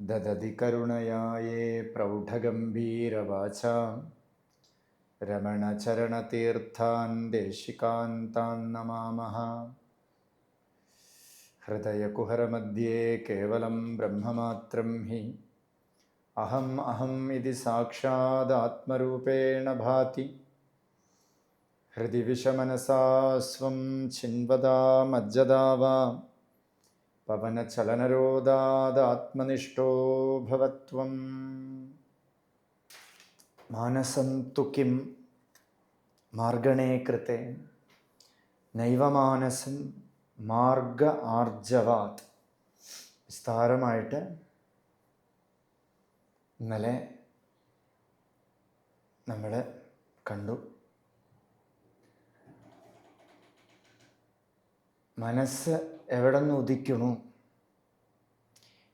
ददति करुणया ये प्रौढगम्भीरवाचा रमणचरणतीर्थान् देशिकान् तान् नमामः हृदयकुहरमध्ये केवलं ब्रह्ममात्रं हि अहम् अहम् इति साक्षादात्मरूपेण भाति हृदि विषमनसा स्वं छिन्वदा मज्जदा वा പവനചലനരോദാത്മനിഷ്ടോഭവത്വം മാനസം തു കിം മാർഗണേ കൃത്തെ നൈവമാനസം മാർഗ ആർജവാത്. വിസ്താരമായിട്ട് ഇന്നലെ നമ്മൾ കണ്ടു. മനസ്സ് എവിടെ നിന്ന് ഉദിക്കണു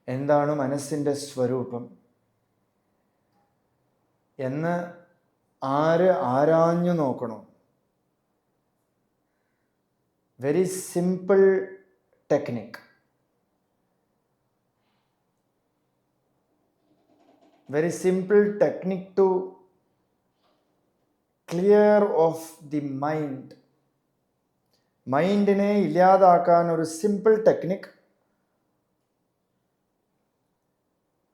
എന്താണ് മനസ്സിന്റെ സ്വരൂപം? എന്ന് ആര് ആരാഞ്ഞു നോക്കണു? Very simple technique very simple technique to clear off the mind മൈൻഡിനെ ഇല്ലാതാക്കാൻ ഒരു simple technique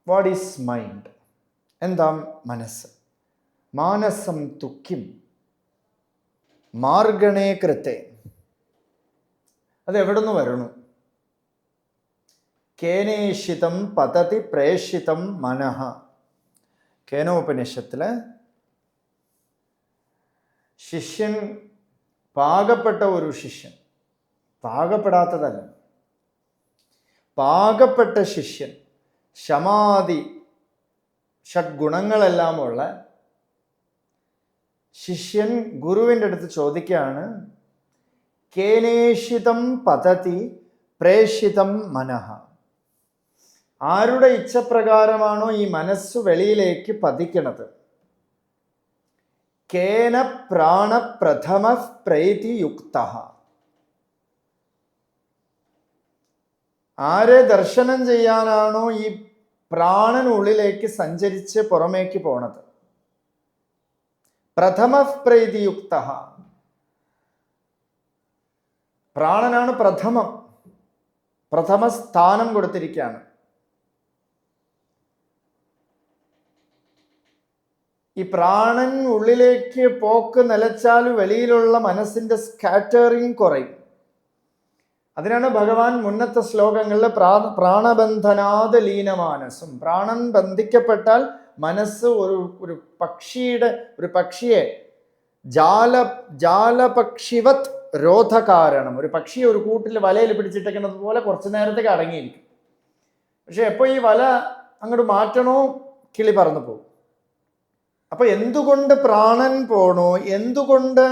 what is mind എന്താ മനസ്സ്? മാനസം തുക്കിം. മാർഗണേ കൃത്തെ. അതെവിടെ നിന്ന് വരണു? കേനേഷിതം പതതി പ്രേഷിതം മനഃ. കേനോപനിഷത്തിൽ ശിഷ്യൻ പാകപ്പെട്ട ഒരു ശിഷ്യൻ. പാകപ്പെടാത്തതല്ല. പാകപ്പെട്ട ശിഷ്യൻ ശമാതി ഷഡ്ഗുണങ്ങളെല്ലാമുള്ള ശിഷ്യൻ ഗുരുവിന്റെ അടുത്ത് ചോദിക്കുകയാണ് കേനേഷിതം പതതി പ്രേഷിതം മനഃ. ആരുടെ ഇച്ഛപ്രകാരമാണോ ഈ മനസ്സ് വെളിയിലേക്ക് പതിക്കണത്? കേന പ്രാണപ്രഥമ പ്രൈതിയുക്ത. ആരെ ദർശനം ചെയ്യാനാണോ ഈ പ്രാണനുള്ളിലേക്ക് സഞ്ചരിച്ച് പുറമേക്ക് പോണത്? പ്രഥമ പ്രൈതിയുക്ത. പ്രാണനാണ് പ്രഥമം. പ്രഥമ സ്ഥാനം കൊടുത്തിരിക്കുകയാണ്. ഈ പ്രാണൻ ഉള്ളിലേക്ക് പോക്ക് നിലച്ചാൽ വെളിയിലുള്ള മനസ്സിന്റെ സ്കാറ്ററിങ് കുറയും. അതിനാണ് ഭഗവാൻ മുന്നത്തെ ശ്ലോകങ്ങളിൽ പ്രാ പ്രാണബന്ധനാത് ലീനമാനസും. പ്രാണൻ ബന്ധിക്കപ്പെട്ടാൽ മനസ്സ് ഒരു ഒരു പക്ഷിയുടെ ഒരു പക്ഷിയെ ജാല ജാലപക്ഷിവത് രോധകാരണം. ഒരു പക്ഷിയെ ഒരു കൂട്ടിൽ വലയിൽ പിടിച്ചിട്ടേക്കുന്നത് പോലെ കുറച്ച് നേരത്തേക്ക് അടങ്ങിയിരിക്കും. പക്ഷെ എപ്പോൾ ഈ വല അങ്ങോട്ട് മാറ്റണോ? കിളി പറന്നു പോകും. അപ്പൊ എന്തുകൊണ്ട് പ്രാണൻ പോണോ? എന്തുകൊണ്ട്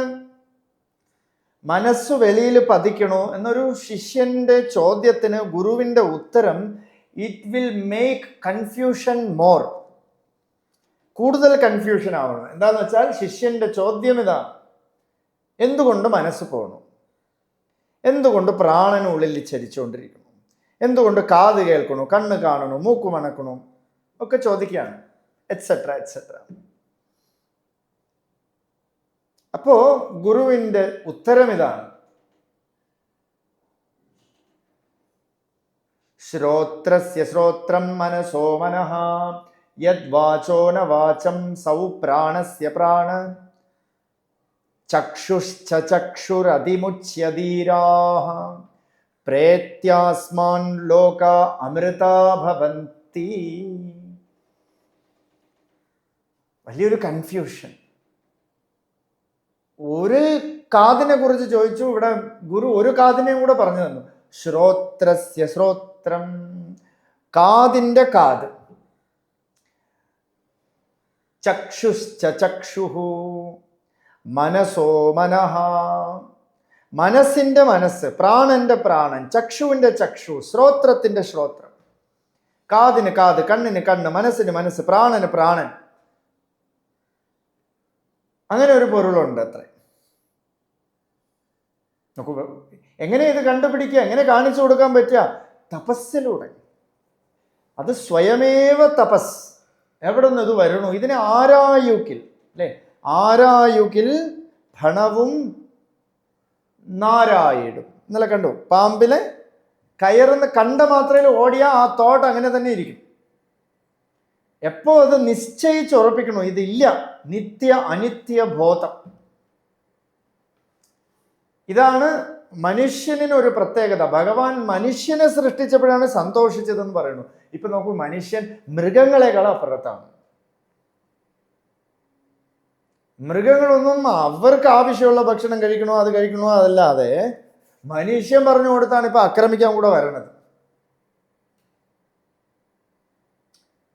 മനസ്സ് വെളിയിൽ പതിക്കണോ? എന്നൊരു ശിഷ്യന്റെ ചോദ്യത്തിന് ഗുരുവിന്റെ ഉത്തരം it will make confusion more കൂടുതൽ കൺഫ്യൂഷൻ ആവണം. എന്താന്ന് വെച്ചാൽ ശിഷ്യന്റെ ചോദ്യം ഇതാ. എന്തുകൊണ്ട് മനസ്സ് പോകണം എന്തുകൊണ്ട് പ്രാണനുള്ളിൽ ചരിച്ചുകൊണ്ടിരിക്കണം എന്തുകൊണ്ട് കാത് കേൾക്കണു കണ്ണ് കാണണു മൂക്ക് മണക്കണു ഒക്കെ ചോദിക്കുകയാണ്. എറ്റ്സെട്ര എറ്റ്സെട്ര അപ്പോ ഗുരുവിന്റെ ഉത്തരം ഇതാണ്. ശ്രോത്രസ്യ ശ്രോത്രം മനസോ മനഃ യദ്വാചോ ന വാചം സൗ പ്രാണസ്യ പ്രാണ ചക്ഷുശ്ച ചക്ഷുരതിമുച്യധീരാഹ പ്രേത്യാസ്മാൻ ലോക അമൃതാ ഭവന്തി. വലിയൊരു കൺഫ്യൂഷൻ ഒരു കാതിനെ കുറിച്ച് ചോദിച്ചു. ഇവിടെ ഗുരു ഒരു കാതിനെയും കൂടെ പറഞ്ഞു തന്നു. ശ്രോത്രസ്യ ശ്രോത്രം കാതിന്റെ കാത്. ചക്ഷുശ്ച ചക്ഷുഹു മനസോ മനഃ. മനസ്സിന്റെ മനസ്സ് പ്രാണന്റെ പ്രാണൻ ചക്ഷുവിന്റെ ചക്ഷു ശ്രോത്രത്തിന്റെ ശ്രോത്രം. കാതിന് കാത് കണ്ണിന് കണ്ണ് മനസ്സിന് മനസ്സ് പ്രാണന് പ്രാണൻ. അങ്ങനെ ഒരു പൊരുളുണ്ട് അത്ര. നോക്കൂ എങ്ങനെ ഇത് കണ്ടുപിടിക്കുക എങ്ങനെ കാണിച്ചു കൊടുക്കാൻ പറ്റുക? തപസ്സിലൂടെ. അത് സ്വയമേവ തപസ്. എവിടെ നിന്ന് ഇത് വരണു ഇതിനെ ആരായുക്കിൽ അല്ലേ? ആരായുകിൽ ഭണവും നാരായിടും. ഇന്നലെ കണ്ടു പാമ്പിലെ കയറുന്ന കണ്ട മാത്രയിൽ ഓടിയാൽ ആ തോട്ട് അങ്ങനെ തന്നെ ഇരിക്കും. എപ്പോ അത് നിശ്ചയിച്ച് ഉറപ്പിക്കണു ഇതില്ല. നിത്യ അനിത്യ ബോധം. ഇതാണ് മനുഷ്യനിന് ഒരു പ്രത്യേകത. ഭഗവാൻ മനുഷ്യനെ സൃഷ്ടിച്ചപ്പോഴാണ് സന്തോഷിച്ചതെന്ന് പറയുന്നു. ഇപ്പൊ നോക്കൂ മനുഷ്യൻ മൃഗങ്ങളെക്കാൾ അപ്പുറത്താണ്. മൃഗങ്ങളൊന്നും അവർക്ക് ആവശ്യമുള്ള ഭക്ഷണം കഴിക്കണോ അത് കഴിക്കണോ അതല്ലാതെ മനുഷ്യൻ പറഞ്ഞു കൊടുത്താണ് ഇപ്പൊ ആക്രമിക്കാൻ കൂടെ വരണത്.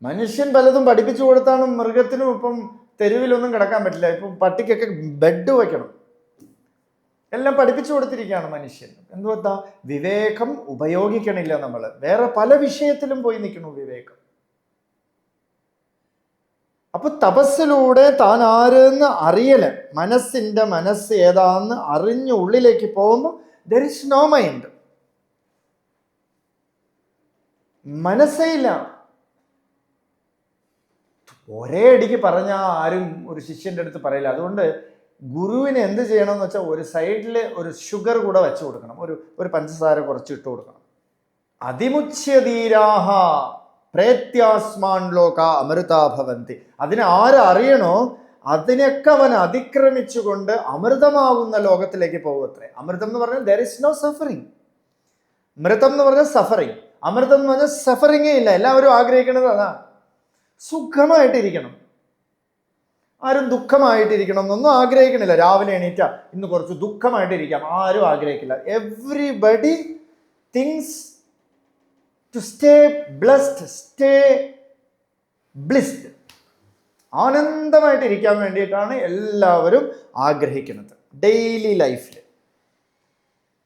മനുഷ്യൻ പലതും പഠിപ്പിച്ചു കൊടുത്താണ് മൃഗത്തിനും ഇപ്പം തെരുവിലൊന്നും കിടക്കാൻ പറ്റില്ല. ഇപ്പം പട്ടിക്കൊക്കെ ബെഡ് വെക്കണം. എല്ലാം പഠിപ്പിച്ചു കൊടുത്തിരിക്കുകയാണ് മനുഷ്യൻ. എന്തുകൊണ്ടാ വിവേകം ഉപയോഗിക്കണില്ല നമ്മൾ വേറെ പല വിഷയത്തിലും പോയി നിൽക്കുന്നു വിവേകം. അപ്പൊ തപസ്സിലൂടെ താൻ ആരെന്ന് അറിയൽ? മനസ്സിന്റെ മനസ്സ് ഏതാന്ന് അറിഞ്ഞ് ഉള്ളിലേക്ക് പോകുമ്പോൾ ദർ ഇസ് നോ മൈൻഡ് മനസ്സേ ഇല്ല. ഒരേ അടിക്ക് പറഞ്ഞാൽ ആരും ഒരു ശിഷ്യന്റെ അടുത്ത് പറയില്ല. അതുകൊണ്ട് ഗുരുവിന് എന്ത് ചെയ്യണം എന്ന് വെച്ചാൽ ഒരു സൈഡിൽ ഒരു ഷുഗർ കൂടെ വെച്ച് കൊടുക്കണം. ഒരു ഒരു പഞ്ചസാര കുറച്ച് ഇട്ട് കൊടുക്കണം. അതിമുച്യധീരാഹ പ്രേത്യാസ്മാൻ ലോക അമൃതാഭവന്തി അതിനെ ആരറിയണോ അതിനൊക്കെ അവൻ അതിക്രമിച്ചുകൊണ്ട് അമൃതമാകുന്ന ലോകത്തിലേക്ക് പോകുമത്രേ അമൃതം എന്ന് പറഞ്ഞാൽ ദർ ഇസ് നോ സഫറിങ് മൃതം എന്ന് പറഞ്ഞാൽ സഫറിങ് അമൃതം എന്ന് പറഞ്ഞാൽ സഫറിങ്ങേ ഇല്ല. എല്ലാവരും ആഗ്രഹിക്കുന്നത് അതാ. സുഖമായിട്ടിരിക്കണം. ആരും ദുഃഖമായിട്ടിരിക്കണം എന്നൊന്നും ആഗ്രഹിക്കണില്ല. രാവിലെ എണീറ്റ ഇന്ന് കുറച്ച് ദുഃഖമായിട്ടിരിക്കാം. ആരും ആഗ്രഹിക്കില്ല. Everybody thinks to stay blessed stay blissed ആനന്ദമായിട്ടിരിക്കാൻ വേണ്ടിയിട്ടാണ് എല്ലാവരും ആഗ്രഹിക്കുന്നത്. ഡെയിലി ലൈഫിൽ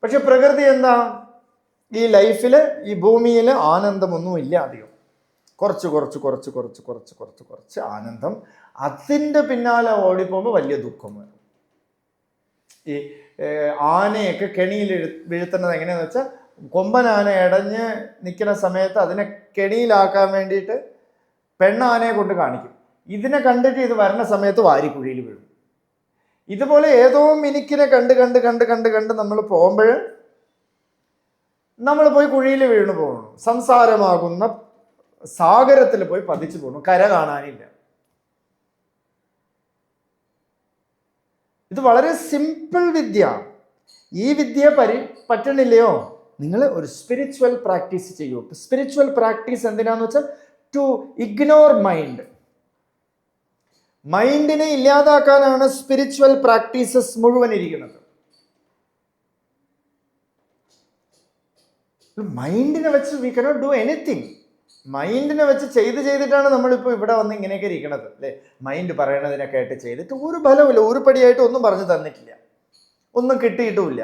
പക്ഷെ പ്രകൃതി എന്താ? ഈ ലൈഫിൽ ഈ ഭൂമിയിൽ ആനന്ദമൊന്നും ഇല്ല അധികം. കുറച്ച് കുറച്ച് കുറച്ച് കുറച്ച് കുറച്ച് കുറച്ച് കുറച്ച് ആനന്ദം. അതിന്റെ പിന്നാലെ ഓടിപ്പോകുമ്പോൾ വലിയ ദുഃഖം വരും. ഈ ആനയൊക്കെ കെണിയിൽ വീഴ്ത്തേണ്ടത് എങ്ങനെയാന്ന് വെച്ചാൽ കൊമ്പൻ ആന ഇടഞ്ഞ് നിൽക്കുന്ന സമയത്ത് അതിനെ കെണിയിലാക്കാൻ വേണ്ടിയിട്ട് പെണ്ണാനയെ കൊണ്ട് കാണിക്കും. ഇതിനെ കണ്ടിട്ട് ഇത് വരണ സമയത്ത് വാരിക്കുഴിയിൽ വീഴും. ഇതുപോലെ ഏതോ മിനിക്കിനെ കണ്ട് കണ്ട് കണ്ട് കണ്ട് കണ്ട് നമ്മൾ പോകുമ്പോൾ നമ്മൾ പോയി കുഴിയിൽ വീണു പോകണം. സംസാരമാകുന്ന സാഗരത്തിൽ പോയി പതിച്ചു പോകുന്നു കര കാണാനില്ല. ഇത് വളരെ സിമ്പിൾ വിദ്യ. ഈ വിദ്യ പരി പറ്റണില്ലയോ? നിങ്ങൾ ഒരു സ്പിരിച്വൽ പ്രാക്ടീസ് ചെയ്യൂ. സ്പിരിച്വൽ പ്രാക്ടീസ് എന്തിനാന്ന് വെച്ചാൽ ടു ഇഗ്നോർ മൈൻഡ് മൈൻഡിനെ ഇല്ലാതാക്കാനാണ് സ്പിരിച്വൽ പ്രാക്ടീസസ് മുഴുവൻ ഇരിക്കുന്നത്. മൈൻഡിനെ വെച്ച് വി കനോട്ട് ഡു എനിത്തിങ് മൈൻഡിനെ വെച്ച് ചെയ്ത് ചെയ്തിട്ടാണ് നമ്മളിപ്പോൾ ഇവിടെ വന്ന് ഇങ്ങനെയൊക്കെ ഇരിക്കണത് അല്ലേ? മൈൻഡ് പറയണതിനൊക്കെ ആയിട്ട് ചെയ്തിട്ട് ഒരു ഫലമില്ല ഒരു പടിയായിട്ട് ഒന്നും പറഞ്ഞു തന്നിട്ടില്ല. ഒന്നും കിട്ടിയിട്ടുമില്ല.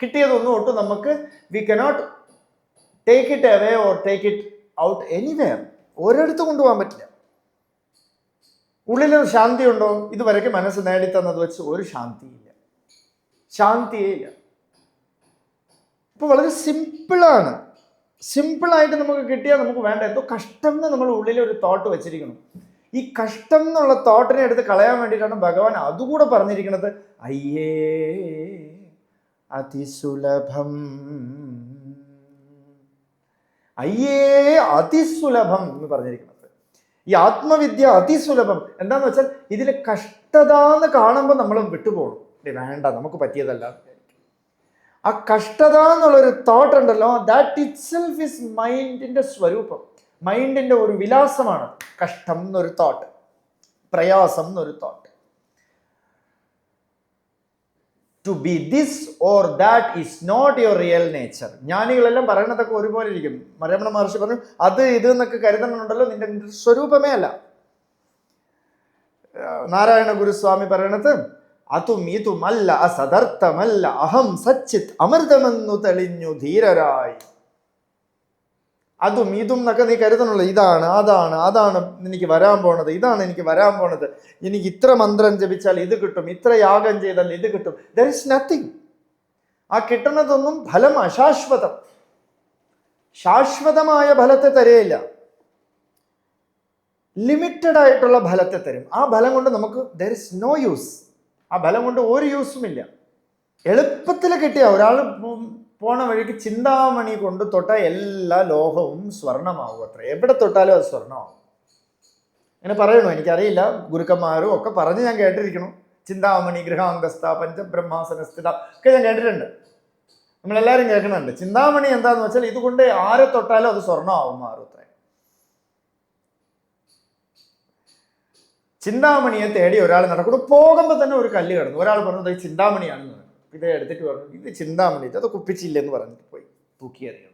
കിട്ടിയതൊന്നും ഒട്ടും നമുക്ക് we cannot take it away or take it out anyway ഒരിടത്ത് കൊണ്ടുപോകാൻ പറ്റില്ല. ഉള്ളിൽ ശാന്തി ഉണ്ടോ? ഇതുവരെയ്ക്ക് മനസ്സ് നേടിത്തന്നത് വെച്ച് ഒരു ശാന്തിയില്ല. ശാന്തിയേ ഇല്ല. ഇപ്പൊ വളരെ സിമ്പിളാണ് സിമ്പിളായിട്ട് നമുക്ക് കിട്ടിയാൽ നമുക്ക് വേണ്ട. എന്തോ കഷ്ടം എന്ന് നമ്മൾ ഉള്ളിൽ ഒരു തോട്ട് വെച്ചിരിക്കണം ഈ കഷ്ടം എന്നുള്ള തോട്ടിനെ എടുത്ത് കളയാൻ വേണ്ടിയിട്ടാണ് ഭഗവാൻ അതുകൂടെ പറഞ്ഞിരിക്കുന്നത്. അയ്യേ അതിസുലഭം. അയ്യേ അതിസുലഭം എന്ന് പറഞ്ഞിരിക്കുന്നത്. ഈ ആത്മവിദ്യ അതിസുലഭം. എന്താന്ന് വെച്ചാൽ ഇതിൽ കഷ്ടത എന്ന് കാണുമ്പോൾ നമ്മൾ വിട്ടുപോകും. "ഡേ, വേണ്ട നമുക്ക് പറ്റിയതല്ല. ആ കഷ്ടത എന്നുള്ളൊരു തോട്ട് ഉണ്ടല്ലോ ദാറ്റ് ഇറ്റ് സെൽഫ് ഇസ് മൈൻഡിന്റെ സ്വരൂപം. മൈൻഡിന്റെ ഒരു വിലാസമാണ് കഷ്ടം എന്നൊരു തോട്ട് പ്രയാസം എന്നൊരു thought to be this or that is not your real nature ജ്ഞാനികളെല്ലാം പറയണതൊക്കെ ഒരുപോലെ ഇരിക്കും. മരമണ മഹർഷി പറഞ്ഞു അത് ഇത് എന്നൊക്കെ കരുതണമുണ്ടല്ലോ നിന്റെ സ്വരൂപമേ അല്ല. നാരായണ ഗുരുസ്വാമി പറയണത് അതും ഇതുമല്ല അസദർത്ഥമല്ല അഹം സച്ചിത് അമൃതമെന്നു തെളിഞ്ഞു ധീരരായി. അതും ഇതും എന്നൊക്കെ നീ കരുതണുള്ള ഇതാണ് അതാണ് അതാണ് എനിക്ക് വരാൻ പോണത് ഇതാണ് എനിക്ക് വരാൻ പോണത്. എനിക്ക് ഇത്ര മന്ത്രം ജപിച്ചാൽ ഇത് കിട്ടും ഇത്ര യാഗം ചെയ്താൽ ഇത് കിട്ടും. ദർ ഇസ് നത്തിങ് ആ കിട്ടുന്നതൊന്നും ഫലം അശാശ്വതം ശാശ്വതമായ ഫലത്തെ തരയില്ല. ലിമിറ്റഡ് ആയിട്ടുള്ള ഫലത്തെ തരും. ആ ഫലം കൊണ്ട് നമുക്ക് ദർ ഇസ് നോ യൂസ് ആ ബലം കൊണ്ട് ഒരു യൂസും ഇല്ല. എളുപ്പത്തിൽ കിട്ടിയ ഒരാൾ പോണ വഴിക്ക് ചിന്താമണി കൊണ്ട് തൊട്ട എല്ലാ ലോഹവും സ്വർണമാവും അത്ര. എവിടെ തൊട്ടാലും അത് സ്വർണമാവും. അങ്ങനെ പറയണു? എനിക്കറിയില്ല. ഗുരുക്കന്മാരും ഒക്കെ പറഞ്ഞ് ഞാൻ കേട്ടിരിക്കണം. ചിന്താമണി ഗൃഹാന്തസ്ഥ പഞ്ചബ്രഹ്മാസനസ്ഥിത ഒക്കെ ഞാൻ കേട്ടിട്ടുണ്ട്. നമ്മളെല്ലാവരും കേൾക്കുന്നുണ്ട്. ചിന്താമണി എന്താന്ന് വെച്ചാൽ ഇതുകൊണ്ട് ആരെ തൊട്ടാലും അത് സ്വർണമാവും മാറും അത്രേ ചിന്താമണിയെ തേടി ഒരാൾ നടക്കുന്നു. പോകുമ്പോൾ തന്നെ ഒരു കല്ല് കിടന്നു. ഒരാൾ പറഞ്ഞത് ഇത് ചിന്താമണിയാണെന്ന് പറഞ്ഞു. ഇത് എടുത്തിട്ട് പറഞ്ഞു ഇത് ചിന്താമണി അത് കുപ്പിച്ചില്ലെന്ന് പറഞ്ഞിട്ട് പോയി. തൂക്കി എറിയണം.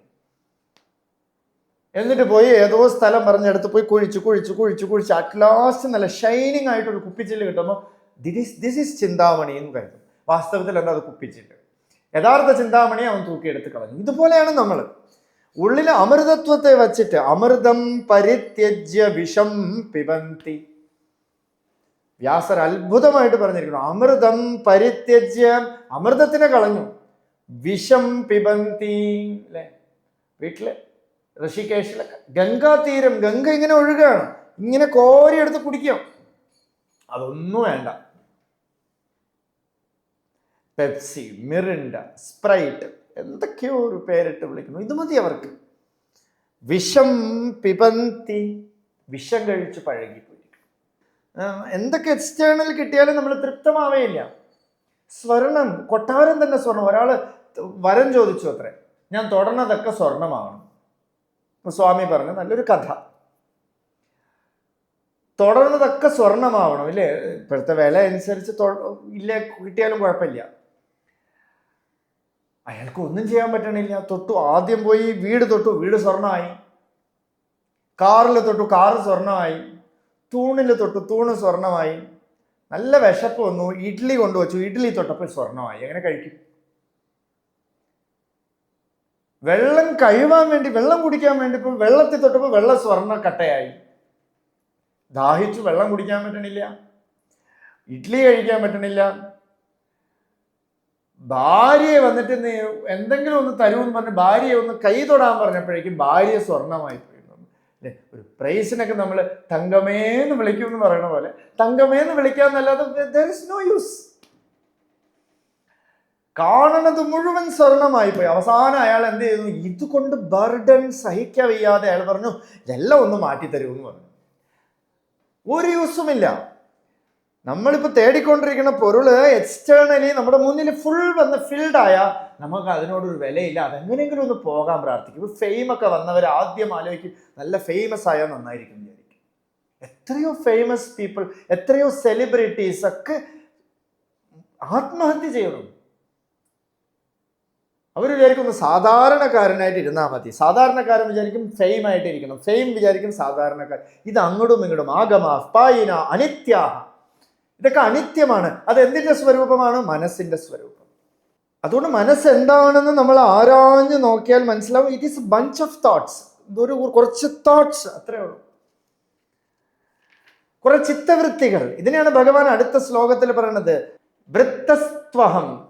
എന്നിട്ട് പോയി ഏതോ സ്ഥലം പറഞ്ഞെടുത്ത് പോയി കുഴിച്ച് കുഴിച്ച് കുഴിച്ച് കുഴിച്ച്. അറ്റ് ലാസ്റ്റ് നല്ല ഷൈനിങ് ആയിട്ടൊരു കുപ്പിച്ചില്ല് കിട്ടുമ്പോൾ ദിസ് ദിസ് ഇസ് ചിന്താമണി എന്ന് കരുതും. വാസ്തവത്തിൽ എന്താ അത് കുപ്പിച്ചില്ല്? യഥാർത്ഥ ചിന്താമണി അവൻ തൂക്കിയെടുത്ത് കളഞ്ഞു. ഇതുപോലെയാണ് നമ്മൾ ഉള്ളിലെ അമൃതത്വത്തെ വച്ചിട്ട് അമൃതം പരിത്യജ്യ വിഷം പിബന്തി വ്യാസർ അത്ഭുതമായിട്ട് പറഞ്ഞിരിക്കുന്നു. അമൃതം പരിത്യജ്യ അമൃതത്തിനെ കളഞ്ഞു. വിഷം പിബന്തി അല്ലേ വീട്ടിൽ ഋഷികേശിലൊക്കെ ഗംഗാതീരം ഗംഗ ഇങ്ങനെ ഒഴുകുകയാണ് ഇങ്ങനെ കോരിയെടുത്ത് കുടിക്കാം. അതൊന്നും വേണ്ട. പെപ്സി മിറിൻഡ സ്പ്രൈറ്റ് എന്തൊക്കെയോ ഒരു പേരിട്ട് വിളിക്കുന്നു. ഇത് മതി അവർക്ക്. വിഷം പിബന്തി വിഷം കഴിച്ച് പഴകിപ്പോയി. എന്തൊക്കെ എക്സ്റ്റേണൽ കിട്ടിയാലും നമ്മൾ തൃപ്തമാവേയില്ല. സ്വർണം കൊട്ടാരം തന്നെ സ്വർണം. ഒരാൾ വരം ചോദിച്ചു അത്രേ. ഞാൻ തുടർന്നതൊക്കെ സ്വർണമാവണം. അപ്പൊ സ്വാമി പറഞ്ഞു നല്ലൊരു കഥ. തുടർന്നതൊക്കെ സ്വർണമാവണം ഇല്ലേ? ഇപ്പോഴത്തെ വില അനുസരിച്ച് ഇല്ല കിട്ടിയാലും കുഴപ്പമില്ല. അയാൾക്ക് ഒന്നും ചെയ്യാൻ പറ്റണില്ല. തൊട്ടു ആദ്യം പോയി വീട് തൊട്ടു വീട് സ്വർണമായി. കാറിൽ തൊട്ടു കാറ് സ്വർണമായി തൂണിൽ തൊട്ട് തൂണ് സ്വർണമായി നല്ല വിശപ്പ് വന്നു. ഇഡ്ഡലി കൊണ്ടുവച്ചു. ഇഡ്ഡലി തൊട്ടപ്പോൾ സ്വർണമായി എങ്ങനെ കഴിക്കും. വെള്ളം കഴിവാൻ വേണ്ടി വെള്ളം കുടിക്കാൻ വേണ്ടി ഇപ്പോൾ വെള്ളത്തിൽ തൊട്ടപ്പോൾ വെള്ളം സ്വർണ കട്ടയായി. ദാഹിച്ചു. വെള്ളം കുടിക്കാൻ പറ്റണില്ല. ഇഡ്ഡലി കഴിക്കാൻ പറ്റണില്ല. ഭാര്യയെ വന്നിട്ട് എന്തെങ്കിലും ഒന്ന് തരുമെന്ന് പറഞ്ഞ് ഭാര്യയെ ഒന്ന് കൈ തൊടാൻ പറഞ്ഞപ്പോഴേക്കും ഭാര്യ സ്വർണമായി അല്ലേ ഒരു പ്രൈസിനൊക്കെ നമ്മൾ തങ്കമേ എന്ന് വിളിക്കും എന്ന് പറയുന്ന പോലെ തങ്കമേ എന്ന് വിളിക്കാന്നല്ലാതെ ദർ നോ യൂസ് കാണണത് മുഴുവൻ സ്വർണമായി പോയി. അവസാനം അയാൾ എന്ത് ചെയ്തു? ഇതുകൊണ്ട് ബർഡൻ സഹിക്കവയ്യാതെ അയാൾ പറഞ്ഞു ഇതെല്ലാം ഒന്ന് മാറ്റി എന്ന് പറഞ്ഞു. ഒരു യൂസുമില്ല നമ്മളിപ്പോൾ തേടിക്കൊണ്ടിരിക്കുന്ന പൊരുൾ എക്സ്റ്റേണലി നമ്മുടെ മുന്നിൽ ഫുൾ വന്ന് ഫിൽഡ് ആയാൽ നമുക്ക് അതിനോടൊരു വിലയില്ല. അതെങ്ങനെയെങ്കിലും ഒന്ന് പോകാൻ പ്രാർത്ഥിക്കും. ഇപ്പോൾ ഫെയിം ഒക്കെ വന്നവർ ആദ്യം ആലോചിക്കും നല്ല ഫേമസ് ആയാൽ നന്നായിരിക്കും വിചാരിക്കും. എത്രയോ ഫേമസ് പീപ്പിൾ എത്രയോ സെലിബ്രിറ്റീസ് ഒക്കെ ആത്മഹത്യ ചെയ്യണം അവർ വിചാരിക്കുന്നു സാധാരണക്കാരനായിട്ട് ഇരുന്നാൽ മതി. സാധാരണക്കാരൻ വിചാരിക്കും ഫെയിം ആയിട്ട് ഇരിക്കണം ഫെയിം വിചാരിക്കും സാധാരണക്കാരൻ. ഇത് അങ്ങോട്ടും ഇങ്ങോട്ടും ആഗമ പായിന അനിത്യ ഇതൊക്കെ അനിത്യമാണ്. അത് എന്തിന്റെ സ്വരൂപമാണ്? മനസ്സിന്റെ സ്വരൂപം. അതുകൊണ്ട് മനസ്സ് എന്താണെന്ന് നമ്മൾ ആരാഞ്ഞ് നോക്കിയാൽ മനസ്സിലാവും. It is bunch of thoughts ഇതൊരു കുറച്ച് തോട്ട്സ് അത്രേ ഉള്ളൂ. കുറെ ചിത്തവൃത്തികൾ. ഇതിനെയാണ് ഭഗവാൻ അടുത്ത ശ്ലോകത്തിൽ പറയുന്നത് വൃത്തസ്ത്വഹം.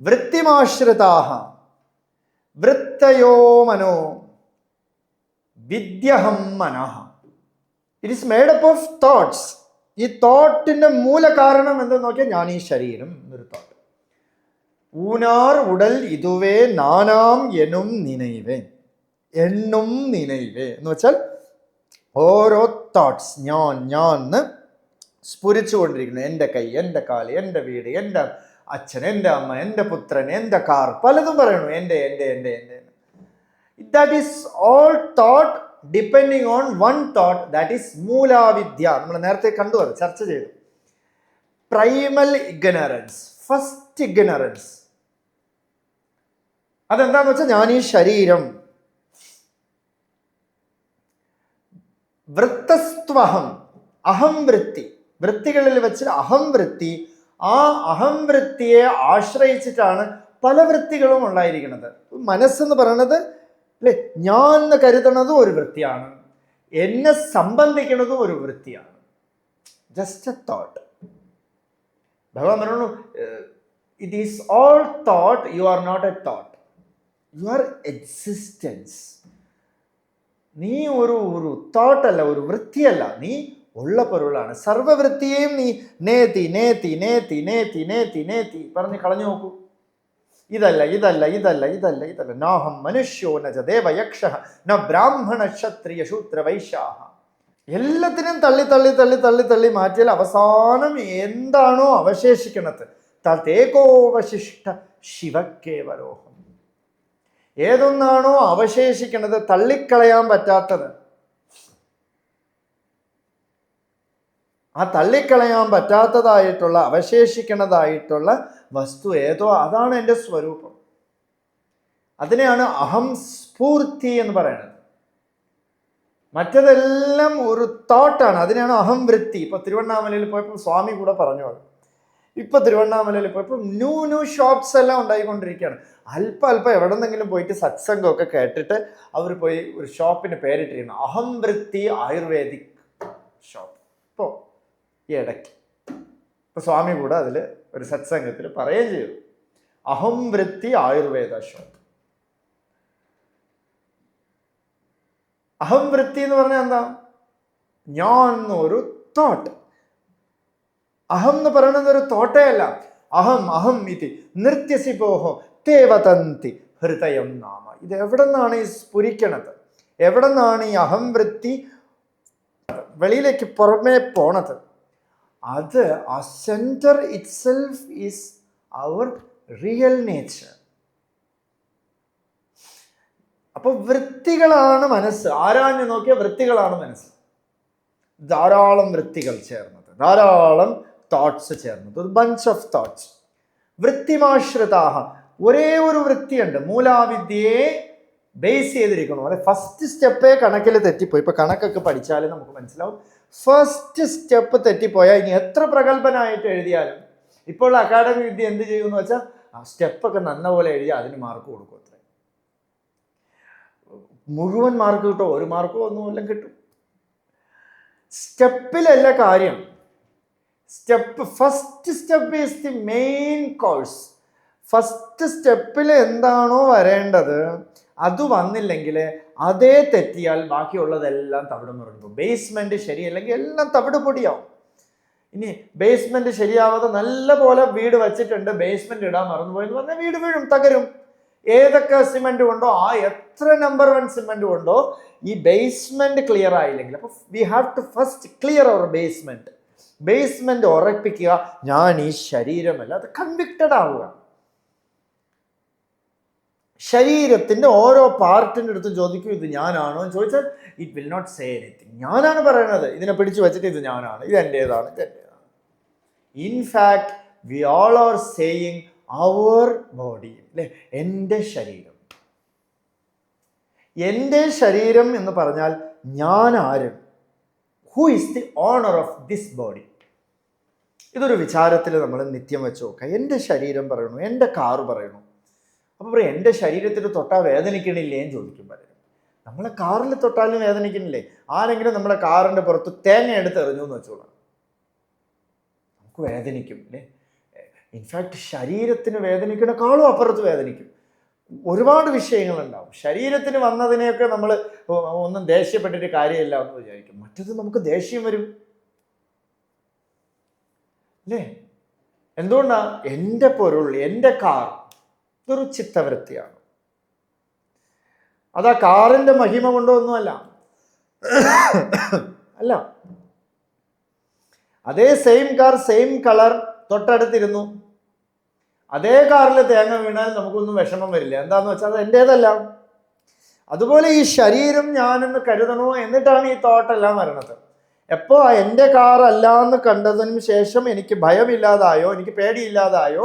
വൃത്തിമാശ്രിതാഹ. വൃത്തയോ മനോ വിദ്യഹം മനഃ. It is made up of thoughts ഈ തോട്ടിന്റെ മൂല കാരണം എന്തെന്ന് നോക്കിയാൽ ഞാൻ ഈ ശരീരം എന്നൊരു തോട്ട്. ഊനാർ ഉടൽ ഇതുവേ നാനാം എനും നിനൈവേ എണ്ണും നിനൈവേ എന്ന് വെച്ചാൽ ഓരോ തോട്ട്സ് ഞാൻ ഞാൻ എന്ന് സ്ഫുരിച്ചുകൊണ്ടിരിക്കുന്നു എന്റെ കൈ എന്റെ കാൽ എന്റെ വീട് എന്റെ അച്ഛൻ എന്റെ അമ്മ എന്റെ പുത്രൻ എന്റെ കാർ പലതും പറയണു എന്റെ എന്റെ എന്റെ എന്റെ that is all thought depending on one thought that is മൂലാവിദ്യ. നമ്മൾ നേരത്തെ കണ്ടു അത് ചർച്ച ചെയ്തു. പ്രൈമൽ ഇഗ്നറൻസ് ഫസ്റ്റ് ഇഗ്നറൻസ് അതെന്താന്ന് വെച്ചാൽ ഞാൻ ഈ ശരീരം വൃത്തസ്ത്വഹം അഹം വൃത്തി വൃത്തികളിൽ വെച്ച് അഹം വൃത്തി ആ അഹം വൃത്തിയെ ആശ്രയിച്ചിട്ടാണ് പല വൃത്തികളും ഉണ്ടായിരിക്കുന്നത്. മനസ്സെന്ന് പറയുന്നത് അല്ലെ? ഞാൻ എന്ന് കരുതണതും ഒരു വൃത്തിയാണ്. എന്നെ സംബന്ധിക്കുന്നതും ഒരു വൃത്തിയാണ്. ജസ്റ്റ് എ തോട്ട് ഭഗവാൻ പറഞ്ഞു it is all thought you are not a thought you are existence നീ ഒരു ഒരു തോട്ടല്ല ഒരു വൃത്തിയല്ല. നീ ഉള്ള പൊരുളാണ്. സർവവൃത്തിയെയും നീ നേത്തി നേത്തി നേത്തി നേത്തി നേത്തി നേത്തി. പറഞ്ഞ് കളഞ്ഞു നോക്കൂ. ഇതല്ല ഇതല്ല ഇതല്ല ഇതല്ല ഇതല്ല. നോഹം മനുഷ്യോ നജ ദേവയക്ഷ ന ബ്രാഹ്മണ ക്ഷത്രിയ ശൂത്ര വൈശാഹ എല്ലാത്തിനും തള്ളി തള്ളി തള്ളി തള്ളി തള്ളി മാറ്റിയാൽ അവസാനം എന്താണോ അവശേഷിക്കുന്നത് തതേകോവശിഷ്ട ശിവക്കേവലോഹം ഏതൊന്നാണോ അവശേഷിക്കുന്നത് തള്ളിക്കളയാൻ പറ്റാത്തത്. ആ തള്ളിക്കളയാൻ പറ്റാത്തതായിട്ടുള്ള അവശേഷിക്കുന്നതായിട്ടുള്ള വസ്തു ഏതോ അതാണ് എന്റെ സ്വരൂപം. അതിനെയാണ് അഹം സ്ഫൂർത്തി എന്ന് പറയുന്നത്. മറ്റതെല്ലാം ഒരു തോട്ടാണ് അതിനെയാണ് അഹം വൃത്തി. ഇപ്പൊ തിരുവണ്ണാമലയിൽ പോയപ്പോൾ സ്വാമി കൂടെ പറഞ്ഞു അത്. ഇപ്പൊ തിരുവണ്ണാമലയിൽ പോയപ്പോൾ ന്യൂ ന്യൂ ഷോപ്സ് എല്ലാം ഉണ്ടായിക്കൊണ്ടിരിക്കുകയാണ്. അല്പ അല്പം എവിടെന്നെങ്കിലും പോയിട്ട് സത്സംഗമൊക്കെ കേട്ടിട്ട് അവർ പോയി ഒരു ഷോപ്പിന് പേരിട്ടിരിക്കുന്നു. അഹം വൃത്തി ആയുർവേദിക് ഷോപ്പ് ഇപ്പോൾ ഈ ഇടയ്ക്ക്. ഇപ്പോൾ സ്വാമി കൂടെ അതിൽ ഒരു സത്സംഗത്തിൽ പറയുകയും ചെയ്തു. അഹം വൃത്തി ആയുർവേദ ഷോപ്പ് അഹം വൃത്തി എന്ന് പറഞ്ഞാൽ എന്താ? ഞാൻ എന്നൊരു തോട്ട്. അഹം എന്ന് പറയുന്നത് ഒരു തോട്ടയല്ല അഹം അഹം ഇതി നൃത്യസി പോഹോ തേവതന്തി ഹൃദയം നാമ. ഇത് എവിടെ നിന്നാണ് ഈ സ്ഫുരിക്കണത്? എവിടെ നിന്നാണ് ഈ അഹം വൃത്തി വെളിയിലേക്ക് പുറമേ പോണത്? അത് ആ centre itself is our real nature അപ്പോൾ വൃത്തികളാണ് മനസ്സ്. ആരാഞ്ഞു നോക്കിയ വൃത്തികളാണ് മനസ്സ്. ധാരാളം വൃത്തികൾ ചേർന്നത്. ധാരാളം തോട്ട്സ് ചേർന്നത്. ഒരു ബഞ്ച് ഓഫ് തോട്ട്സ് വൃത്തിമാശ്രിതാഹ. ഒരേ ഒരു വൃത്തിയുണ്ട്. മൂലാവിദ്യയെ ബേസ് ചെയ്തിരിക്കണം അല്ലെ ഫസ്റ്റ് സ്റ്റെപ്പേ കണക്കിൽ തെറ്റിപ്പോയി. ഇപ്പൊ കണക്കൊക്കെ പഠിച്ചാൽ നമുക്ക് മനസ്സിലാവും. ഫസ്റ്റ് സ്റ്റെപ്പ് തെറ്റിപ്പോയാൽ ഇനി എത്ര പ്രഗത്ഭനായിട്ട് എഴുതിയാലും. ഇപ്പോൾ അക്കാഡമി വിദ്യ എന്ത് ചെയ്യുമെന്ന് വെച്ചാൽ ആ സ്റ്റെപ്പൊക്കെ നന്നപോലെ എഴുതി അതിന് മാർക്ക് കൊടുക്കും അത്ര. മുഴുവൻ മാർക്ക് കിട്ടുമോ ഒരു മാർക്കോ ഒന്നുമില്ല കിട്ടും. സ്റ്റെപ്പിലല്ല കാര്യം step first step is the main course first സ്റ്റെപ്പിൽ എന്താണോ വരേണ്ടത് അത് വന്നില്ലെങ്കിൽ അതേ തെറ്റിയാൽ ബാക്കിയുള്ളതെല്ലാം തവിട് മുറിഞ്ഞു ബേസ്മെന്റ് ശരിയല്ലെങ്കിൽ എല്ലാം തവിട് പൊടിയാവും. ഇനി ബേസ്മെന്റ് ശരിയാവാതെ നല്ല പോലെ വീട് വെച്ചിട്ടുണ്ട് ബേസ്മെന്റ് ഇടാൻ മറന്നുപോയെന്ന് പറഞ്ഞാൽ വീട് വീഴും തകരും. ഏതൊക്കെ സിമെന്റ് ഉണ്ടോ ആ എത്ര നമ്പർ വൺ സിമെന്റ് ഉണ്ടോ ഈ ബേസ്മെന്റ് ക്ലിയർ ആയില്ലെങ്കിൽ അപ്പോൾ we have to first clear our basement basement ഉറപ്പിക്കുക ഞാൻ ഈ ശരീരമല്ല അത് കൺവിക്റ്റഡ് ആവുക. ശരീരത്തിന്റെ ഓരോ പാർട്ടിന്റെ അടുത്തും ചോദിക്കും ഇത് ഞാനാണോ? എന്ന് ചോദിച്ചാൽ it will not say anything ഞാനാണ് പറയുന്നത്. ഇതിനെ പിടിച്ചു വെച്ചിട്ട് ഇത് ഞാനാണ് ഇത് എന്റേതാണ് ഇത് എന്റേതാണ് in fact we all are saying our body അല്ലെ? എന്റെ ശരീരം. എന്റെ ശരീരം എന്ന് പറഞ്ഞാൽ ഞാൻ ആരും? Who is the owner of this body ഇതൊരു വിചാരത്തിൽ നമ്മൾ നിത്യം വെച്ച് നോക്കാം എന്റെ ശരീരം പറയണു എന്റെ കാറ് പറയണു അപ്പോൾ പറയും എന്റെ ശരീരത്തിൽ തൊട്ടാൽ വേദനിക്കണില്ലേ? എന്ന് ചോദിക്കും പലരും. നമ്മളെ കാറിൽ തൊട്ടാലും വേദനിക്കണില്ലേ? ആരെങ്കിലും നമ്മളെ കാറിന്റെ പുറത്ത് തേങ്ങ എടുത്ത് എറിഞ്ഞു എന്ന് വെച്ചോളാം. നമുക്ക് വേദനിക്കും അല്ലേ? ഇൻഫാക്ട് ശരീരത്തിന് വേദനിക്കണേക്കാളും അപ്പുറത്ത് വേദനിക്കും. ഒരുപാട് വിഷയങ്ങളുണ്ടാവും. ശരീരത്തിന് വന്നതിനെയൊക്കെ നമ്മൾ ഒന്നും ദേഷ്യപ്പെട്ടിട്ട് കാര്യമില്ല എന്ന് വിചാരിക്കും. മറ്റത് നമുക്ക് ദേഷ്യം വരും. അല്ലേ? എന്തുകൊണ്ടാണ് എന്റെ പൊരുൾ എന്റെ കാർ ഇതൊരു ചിത്തവൃത്തിയാണ് അതാ ആ കാറിന്റെ മഹിമ കൊണ്ടോ ഒന്നുമല്ല. അല്ല. അതേ സെയിം കാർ സെയിം കളർ തൊട്ടടുത്തിരുന്നു. അതേ കാറിൽ തേങ്ങ വീണാൽ നമുക്കൊന്നും വിഷമം വരില്ല. എന്താന്ന് വെച്ചാൽ അത് എന്റേതല്ല അതുപോലെ ഈ ശരീരം ഞാനെന്ന് കരുതണോ എന്നിട്ടാണ് ഈ തോട്ടെല്ലാം വരണത്. എപ്പോ എന്റെ കാർ അല്ല എന്ന് കണ്ടതിന് ശേഷം എനിക്ക് ഭയമില്ലാതായോ എനിക്ക് പേടിയില്ലാതായോ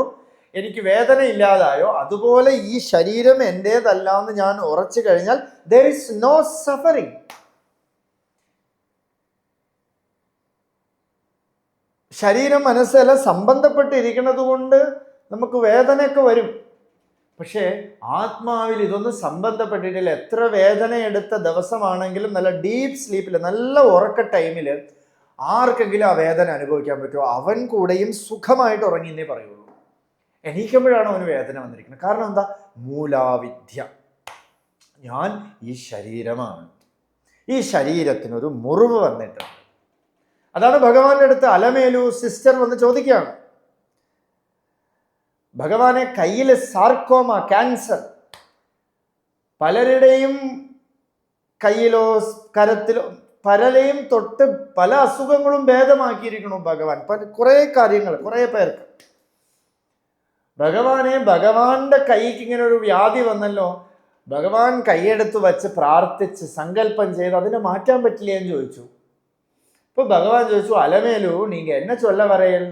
എനിക്ക് വേദന ഇല്ലാതായോ അതുപോലെ ഈ ശരീരം എന്റേതല്ല എന്ന് ഞാൻ ഉറച്ചു കഴിഞ്ഞാൽ ദർ ഇസ് നോ സഫറിങ് ശരീരം മനസ്സെല്ലാം സംബന്ധപ്പെട്ടിരിക്കുന്നത് കൊണ്ട് നമുക്ക് വേദനയൊക്കെ വരും. പക്ഷേ ആത്മാവിൽ ഇതൊന്നും സംബന്ധപ്പെട്ടിട്ടില്ല. എത്ര വേദന എടുത്ത ദിവസമാണെങ്കിലും നല്ല ഡീപ്പ് സ്ലീപ്പിൽ നല്ല ഉറക്ക ടൈമിൽ ആർക്കെങ്കിലും ആ വേദന അനുഭവിക്കാൻ പറ്റുമോ? അവൻ കൂടെയും സുഖമായിട്ട് ഉറങ്ങിന്നേ പറയുള്ളൂ. എണീക്കുമ്പോഴാണ് അവന് വേദന വന്നിരിക്കുന്നത്. കാരണം എന്താ? മൂലാവിദ്യ. ഞാൻ ഈ ശരീരമാണ്. ഈ ശരീരത്തിനൊരു മുറിവ് വന്നിട്ടുണ്ട്. അതാണ് ഭഗവാന്റെ അടുത്ത് അലമേലു സിസ്റ്റർ വന്ന് ചോദിക്കുകയാണ്. ഭഗവാനെ കയ്യിൽ സാർക്കോമ ക്യാൻസർ പലരുടെയും കയ്യിലോ കരത്തിലോ പലരെയും തൊട്ട് പല അസുഖങ്ങളും ഭേദമാക്കിയിരിക്കണു ഭഗവാൻ. കുറേ കാര്യങ്ങൾ കുറേ പേർക്ക്. ഭഗവാനെ ഭഗവാന്റെ കൈക്ക് ഇങ്ങനെ ഒരു വ്യാധി വന്നല്ലോ ഭഗവാൻ കൈയെടുത്ത് വച്ച് പ്രാർത്ഥിച്ച് സങ്കല്പം ചെയ്ത് അതിനെ മാറ്റാൻ പറ്റില്ല എന്ന് ചോദിച്ചു ഇപ്പൊ ഭഗവാൻ ചോദിച്ചു അലമേലു നീങ്ക എന്നെ ചൊല്ല പറയൽ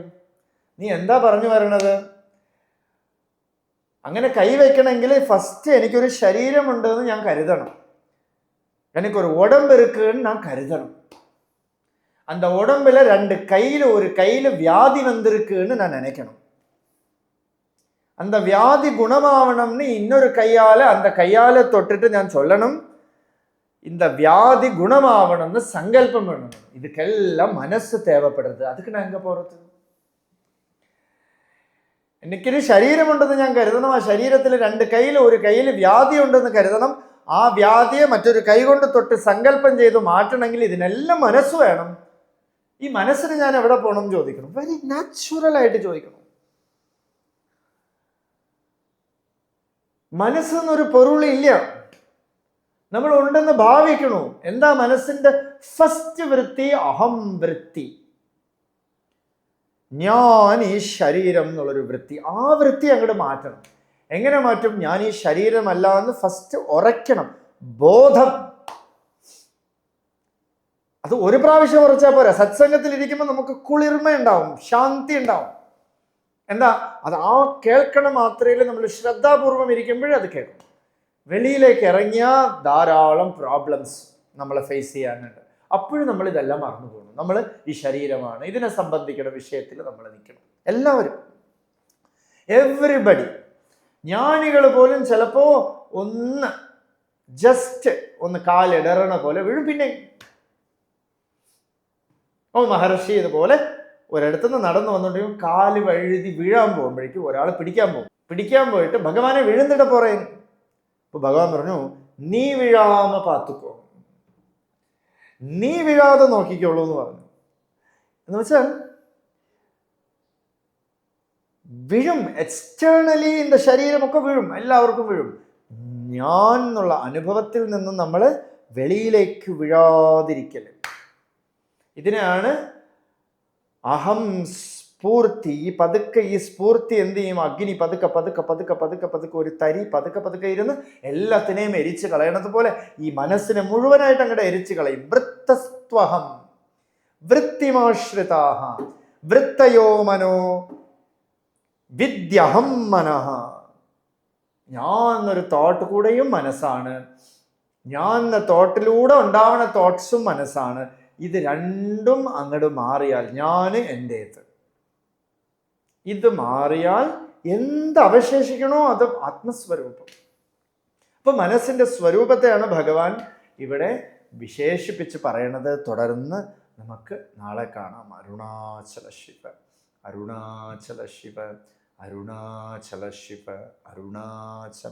നീ എന്താ പറഞ്ഞു വരണത് അങ്ങനെ കൈവയ്ക്കണമെങ്കിൽ ഫസ്റ്റ് എനിക്കൊരു ശരീരമുണ്ടെന്ന് ഞാൻ കരുതണം എനിക്കൊരു உடம்பு இருக்குன்னு நான் கருதணும் அந்த உடம்புல ரெண்டு கையில ஒரு கையில வியாதி வந்திருக்குன்னு நான் நினைக்கணும் அந்த வியாதி குணமாவணும்னு இன்னொரு கையால அந்த கையால தொட்டுட்டு நான் சொல்லணும் இந்த வியாதி குணமாவணும்னு சங்கல்பம் பண்ணணும் இதுக்கெல்லாம் மனசு தேவைப்படுறது அதுக்கு நான் எங்க போறது എനിക്കൊരു ശരീരമുണ്ടെന്ന് ഞാൻ കരുതണം ആ ശരീരത്തിൽ രണ്ട് കയ്യിൽ ഒരു കയ്യിൽ വ്യാധി ഉണ്ടെന്ന് കരുതണം ആ വ്യാധിയെ മറ്റൊരു കൈ കൊണ്ട് തൊട്ട് സങ്കല്പം ചെയ്ത് മാറ്റണമെങ്കിൽ ഇതിനെല്ലാം മനസ്സ് വേണം ഈ മനസ്സിന് ഞാൻ എവിടെ പോകണം എന്ന് ചോദിക്കണം വെരി നാച്ചുറൽ ആയിട്ട് ചോദിക്കണം മനസ്സെന്നൊരു പൊരുളില്ല. നമ്മൾ ഉണ്ടെന്ന് ഭാവിക്കണു. എന്താ മനസ്സിന്റെ ഫസ്റ്റ് വൃത്തി? അഹം വൃത്തി. ഞാൻ ഈ ശരീരം എന്നുള്ളൊരു വൃത്തി. ആ വൃത്തി അങ്ങോട്ട് മാറ്റണം. എങ്ങനെ മാറ്റും? ഞാൻ ഈ ശരീരമല്ല എന്ന് ഫസ്റ്റ് ഉറയ്ക്കണം. ബോധം. അത് ഒരു പ്രാവശ്യം ഉറച്ചാൽ പോരാ. സത്സംഗത്തിൽ ഇരിക്കുമ്പോൾ നമുക്ക് കുളിർമ ഉണ്ടാവും ശാന്തി ഉണ്ടാവും. എന്താ? അത് ആ കേൾക്കണ മാത്രയിൽ നമ്മൾ ശ്രദ്ധാപൂർവം ഇരിക്കുമ്പോഴേ അത് കേൾക്കും. വെളിയിലേക്ക് ഇറങ്ങിയാൽ ധാരാളം പ്രോബ്ലംസ് നമ്മളെ ഫേസ് ചെയ്യാനുണ്ട്. അപ്പോഴും നമ്മൾ ഇതെല്ലാം മറന്നു പോകുന്നു. നമ്മൾ ഈ ശരീരമാണ്. ഇതിനെ സംബന്ധിക്കുന്ന വിഷയത്തിൽ നമ്മൾ നിൽക്കണം. എല്ലാവരും. എവറിബഡി ജ്ഞാനികൾ പോലും ചിലപ്പോൾ ഒന്ന് ജസ്റ്റ് ഒന്ന് കാലിടറണ പോലെ വീഴും പിന്നെ ഓ മഹർഷി ഇതുപോലെ ഒരിടത്തുനിന്ന് നടന്നു വന്നുകൊണ്ടിരിക്കും കാൽ വഴുതി വീഴാൻ പോകുമ്പോഴേക്കും ഒരാൾ പിടിക്കാൻ പോകും. പിടിക്കാൻ പോയിട്ട് ഭഗവാനെ വീഴുന്നിട്ട് പോറേ അപ്പോൾ ഭഗവാൻ പറഞ്ഞു നീ വീഴാമ പാത്തുക്കോ. നീ വീഴാതെ നോക്കിക്കോളൂ എന്ന് പറഞ്ഞു. എന്ന് വെച്ചാൽ വീഴും. എക്സ്റ്റേണലി എന്റെ ശരീരമൊക്കെ വീഴും. എല്ലാവർക്കും വീഴും. ഞാൻ എന്നുള്ള അനുഭവത്തിൽ നിന്ന് നമ്മൾ വെളിയിലേക്ക് വീഴാതിരിക്കൽ ഇതിനാണ് അഹം സ്ഫൂർത്തി. ഈ പതുക്കെ ഈ സ്ഫൂർത്തി എന്ത് ചെയ്യും? അഗ്നി പതുക്കെ പതുക്കെ പതുക്കെ പതുക്കെ പതുക്കെ ഒരു തരി പതുക്കെ പതുക്കെ ഇരുന്ന് എല്ലാത്തിനെയും എരിച്ച് കളയണത് പോലെ ഈ മനസ്സിനെ മുഴുവനായിട്ട് അങ്ങോട്ട് എരിച്ചു കളയും. വൃത്തസ്ത്വഹം. വൃത്തിമാശ്രിതാഹ. വൃത്തയോ മനോ വിദ്യഹം മനഃ. ഞാൻ എന്നൊരു തോട്ട് കൂടെയും മനസ്സാണ്. ഞാൻ എന്ന തോട്ടിലൂടെ ഉണ്ടാവുന്ന തോട്ട്സും മനസ്സാണ്. ഇത് രണ്ടും അങ്ങോട്ട് മാറിയാൽ ഞാൻ എന്റേത് ഇത് മാറിയാൽ എന്ത് അവശേഷിക്കണോ അത് ആത്മസ്വരൂപം. അപ്പൊ മനസ്സിന്റെ സ്വരൂപത്തെയാണ് ഭഗവാൻ ഇവിടെ വിശേഷിപ്പിച്ച് പറയണത്. തുടർന്ന് നമുക്ക് നാളെ കാണാം. അരുണാചല ശിവ അരുണാചല ശിവ അരുണാചല ശിവ അരുണാചല.